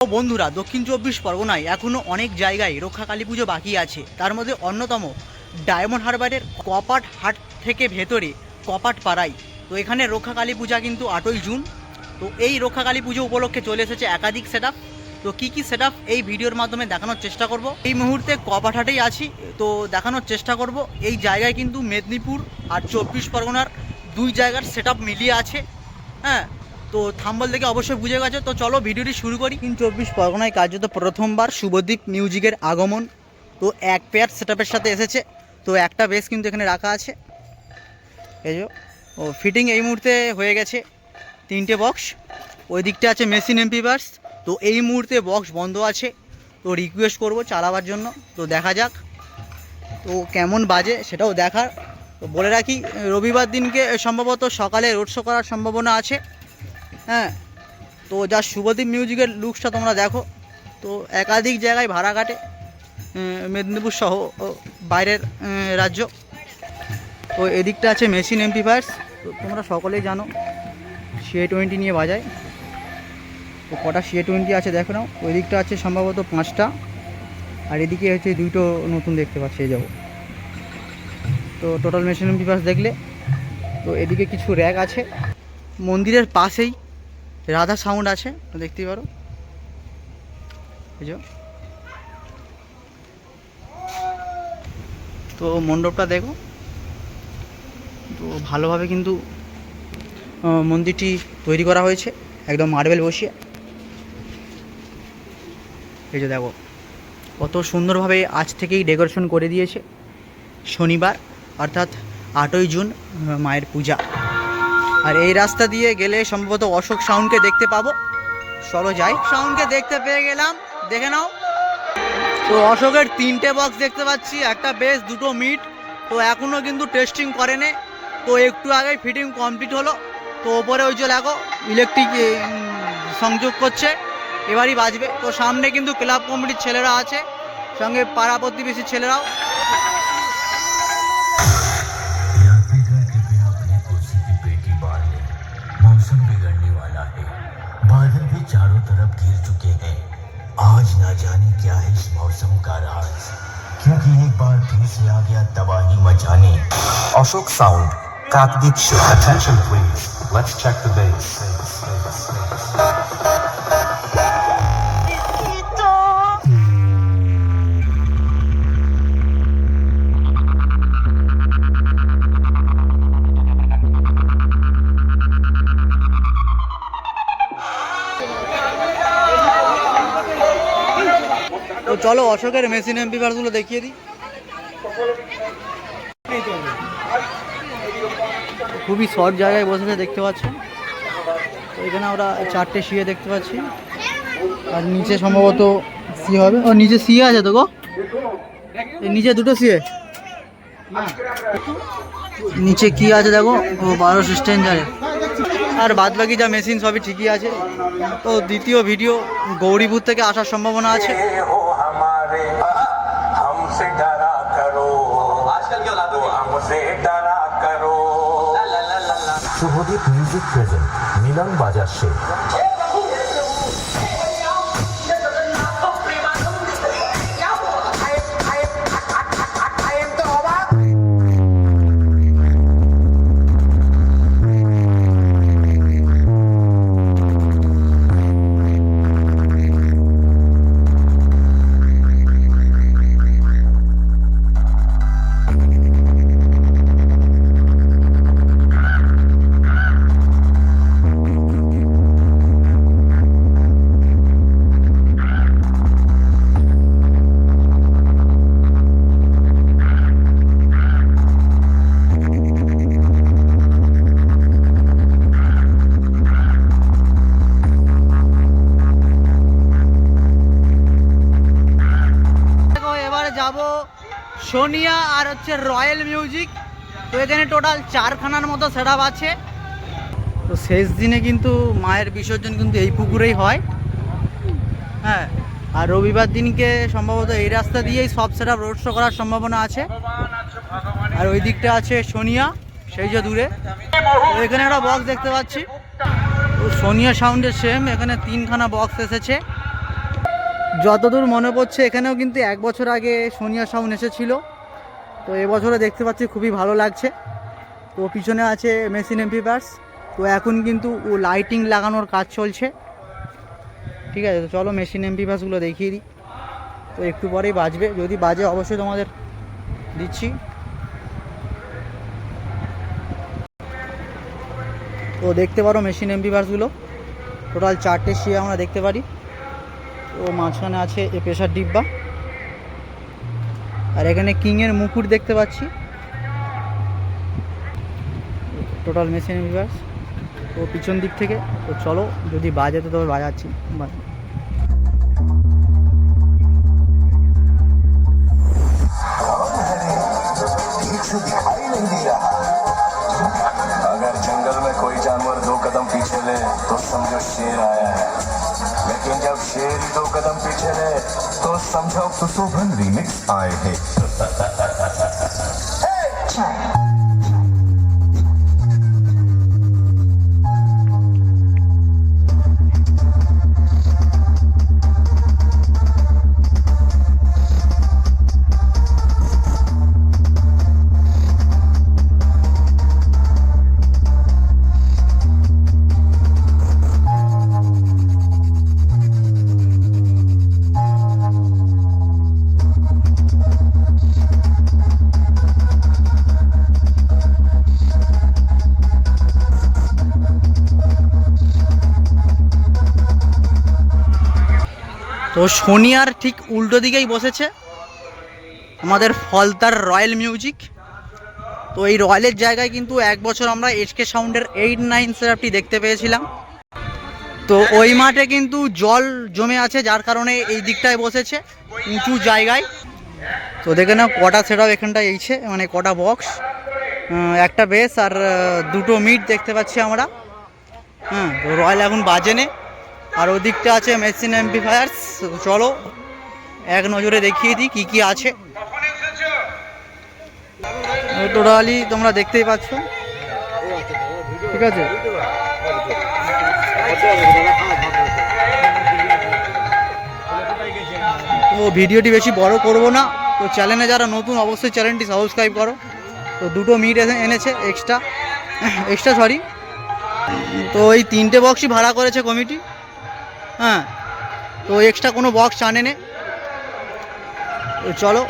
বন্ধুরা, দক্ষিণ চব্বিশ পরগনায় এখনও অনেক জায়গায় রক্ষা কালী পুজো বাকি আছে। তার মধ্যে অন্যতম ডায়মন্ড হারবারের কপাট হাট থেকে ভেতরে কপাট পাড়ায় তো এখানে রক্ষা কালী পূজা কিন্তু আটই জুন। তো এই রক্ষা কালী পুজো উপলক্ষে চলে এসেছে একাধিক সেট তো কী কী সেট এই ভিডিওর মাধ্যমে দেখানোর চেষ্টা করব। এই মুহূর্তে কপাট হাটেই আছি। তো দেখানোর চেষ্টা করব। এই জায়গায় কিন্তু মেদিনীপুর আর চব্বিশ পরগনার দুই জায়গার সেট মিলিয়ে আছে। হ্যাঁ তো থাম্বল দেখে অবশ্যই বুঝে গেছো। তো চলো ভিডিওটি শুরু করি। তিন চব্বিশ পরগনায় কার্যত প্রথমবার শুভদ্বীপ মিউজিকের আগমন। তো এক পেয়ার সেটআপের সাথে এসেছে। তো একটা বেস কিন্তু এখানে রাখা আছে। এই ও ফিটিং এই মুহূর্তে হয়ে গেছে তিনটে বক্স ওই দিকটা আছে মেশিন এমপিভার্স তো এই মুহূর্তে বক্স বন্ধ আছে। তো রিকোয়েস্ট করব চালাবার জন্য। তো দেখা যাক। তো কেমন বাজে সেটাও দেখার। তো বলে রাখি, রবিবার দিনকে সম্ভবত সকালে রোড শো করার সম্ভাবনা আছে। হ্যাঁ। তো যা শুভদীপ মিউজিকের লুকসটা তোমরা দেখো। তো একাধিক জায়গায় ভাড়া কাটে মেদিনীপুর সহ বাইরের রাজ্য। তো এদিকটা আছে মেশিন এমপিফায়ার্স তো তোমরা সকলেই জানো সিএ টোয়েন্টি নিয়ে বাজায়। তো কটা সিএ টোয়েন্টি আছে দেখো নাও। ওই দিকটা আছে সম্ভবত পাঁচটা। আর এদিকে হচ্ছে দুটো নতুন দেখতে পাচ্ছি, এই যাব তো টোটাল মেশিন এমপিফায়ার্স দেখলে। তো এদিকে কিছু র্যাক আছে। মন্দিরের পাশেই রাধা সাউন্ড আছে, দেখতেই পারো। যে। তো মণ্ডপটা দেখো। তো ভালোভাবে কিন্তু মন্দিরটি তৈরি করা হয়েছে, একদম মার্বেল বসিয়ে। এই যে দেখো, কত সুন্দরভাবে আজ থেকেই ডেকোরেশন করে দিয়েছে। শনিবার, অর্থাৎ আটই জুন মায়ের পূজা। আর এই রাস্তা দিয়ে গেলে সম্ভবত অশোক সাউন্ডকে দেখতে পাবো। চলো যাই। সাউন্ডকে দেখতে পেয়ে গেলাম। দেখে নাও। তো অশোকের তিনটে বক্স দেখতে পাচ্ছি। একটা বেস দুটো মিট তো এখনও কিন্তু টেস্টিং করেনি। তো একটু আগেই ফিটিং কমপ্লিট হলো। তো ওপরে ওই যে লাগো ইলেকট্রিক সংযোগ করছে। এবারই বাজবে। তো সামনে কিন্তু ক্লাব কমিটির ছেলেরা আছে। সঙ্গে পাড়া প্রতিবেশী ছেলেরাও। होने वाला है। बादल भी चारों तरफ़ घिर चुके हैं। आज ना जाने क्या है इस मौसम का राज। क्योंकि एक बार फिर से आ गया तबाही मचाने। अशोक साउंड काकदीप शो চলো অশোকের মেশিন এমপি এমপিভারগুলো দেখিয়ে দিই। খুবই শর্ট জায়গায় বসেছে দেখতে পাচ্ছেন। তো এখানে আমরা চারটে শুয়ে দেখতে পাচ্ছি। আর নিচে সম্ভবত সি হবে। ও, নিচে সি আছে তো গো? নিচে দুটো সিয়ে নিচে কি আছে দেখো? ও বারোশো স্ট্যান্ডারের আর বাদ বাকি যা মেশিন সবই ঠিকই আছে। তো দ্বিতীয় ভিডিও গৌরীপুর থেকে আসার সম্ভাবনা আছে। মিউজিক প্রেজেন্ট মিলন বাজার শো সোনিয়া আর হচ্ছে রয়্যাল মিউজিক। তো এখানে টোটাল চারখানার মতো সেট আছে। তো শেষ দিনে কিন্তু মায়ের বিসর্জন কিন্তু এই পুকুরেই হয়। হ্যাঁ আর রবিবার দিনকে সম্ভবত এই রাস্তা দিয়েই সব সেট আপ রোড শো করার সম্ভাবনা আছে। আর ওই দিকটা আছে সোনিয়া, সেই যে দূরে। এখানে একটা বক্স দেখতে পাচ্ছি। সোনিয়া সাউন্ডের সেম এখানে তিনখানা বক্স এসেছে। যতদূর মনে পড়ছে, এখানেও কিন্তু এক বছর আগে সোনিয়া সাউন্ড এসেছিল। তো এবছরে দেখতে পাচ্ছি খুবই ভালো লাগছে। তো পিছনে আছে মেশিন এমপিপার্স তো এখন কিন্তু ও লাইটিং লাগানোর কাজ চলছে। ঠিক আছে, তো চলো মেশিন এমপিপার্সগুলো দেখিয়ে দিই। তো একটু পরেই বাজবে। যদি বাজে, অবশ্যই তোমাদের দিচ্ছি। তো দেখতে পারো মেশিন এমপিপার্সগুলো টোটাল চারটে শিয়া আমরা দেখতে পারি। তো মাঝখানে আছে এ প্রেশার ডিব্বা আর এখানে কিংয়ের মুকুট দেখতে পাচ্ছি টোটাল মেশিন এমপিপার্স তো পিছন দিক থেকে তো চলো যদি বাজে তো তবে বাজাচ্ছি বা- ठीक से दिखाई नहीं दे रहा अगर जंगल में कोई जानवर दो कदम पीछे ले तो समझो शेर आया है लेकिन जब शेर दो कदम पीछे रहे तो समझो सुशोभन रीमिक्स आए हैं। তো সোনিয়ার ঠিক উল্টো দিকেই বসেছে। আমাদের ফলতার রয়্যাল মিউজিক। তো এই রয়্যালের জায়গায় কিন্তু এক বছর আমরা এইচকে সাউন্ডের এইট নাইন সেরাপটি দেখতে পেয়েছিলাম। তো ওই মাঠে কিন্তু জল জমে আছে, যার কারণে এই দিকটায় বসেছে, উঁচু জায়গায়। তো দেখে নাও, কটা সেটাও এখানটায় এইছে মানে কটা বক্স একটা বেস আর দুটো মিট দেখতে পাচ্ছি আমরা। হ্যাঁ রয়্যাল এখন বাজে বাজেনে আর ওদিকটা আছে মেশিন এমপ্লিফায়ার্স চলো, এক নজরে দেখিয়ে দিই কী কী আছে। টোটালি তোমরা দেখতেই পাচ্ছ। ঠিক আছে? তো ভিডিওটি বেশি বড় করব না। তো চ্যানেলে যারা নতুন, অবশ্যই চ্যানেলটি সাবস্ক্রাইব করো। তো দুটো মিট এনেছে এক্সট্রা এক্সট্রা সরি তো এই তিনটে বক্সই ভাড়া করেছে কমিটি হ্যাঁ তো এক্সট্রা কোনো বক্স আনে নে তো চলো